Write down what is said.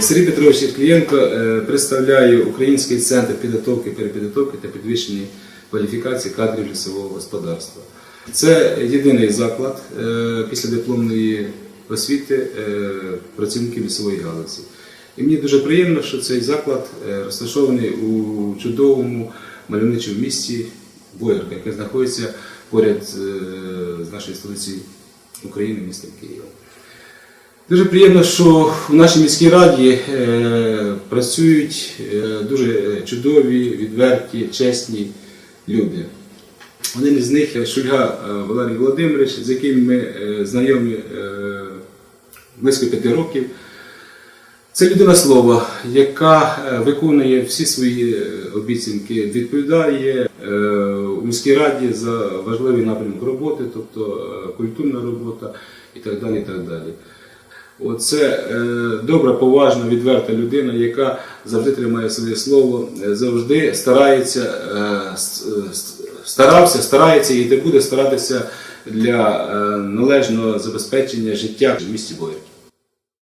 Сергій Петрович Ірклієнко е, представляє Український центр підготовки, перепідготовки та підвищення кваліфікації кадрів лісового господарства. Це єдиний заклад е, після дипломної освіти е, працівників лісової галузі. І мені дуже приємно, що цей заклад розташований у чудовому мальовничому місті Боярка, яке знаходиться поряд з нашою столицею України, містом Києва. Дуже приємно, що в нашій міській раді е, працюють е, дуже чудові, відверті, чесні люди. Один із них Шульга е, Валерій Володимирович, з яким ми е, знайомі е, близько п'яти років. Це людина слова, яка е, виконує всі свої е, обіцянки, відповідає е, у міській раді за важливий напрямок роботи, тобто е, культурна робота і так далі. І так далі. Оце е, добра, поважна, відверта людина, яка завжди тримає своє слово, е, завжди старається, е, старався, старається і буде старатися для належного забезпечення життя в місті Боярки.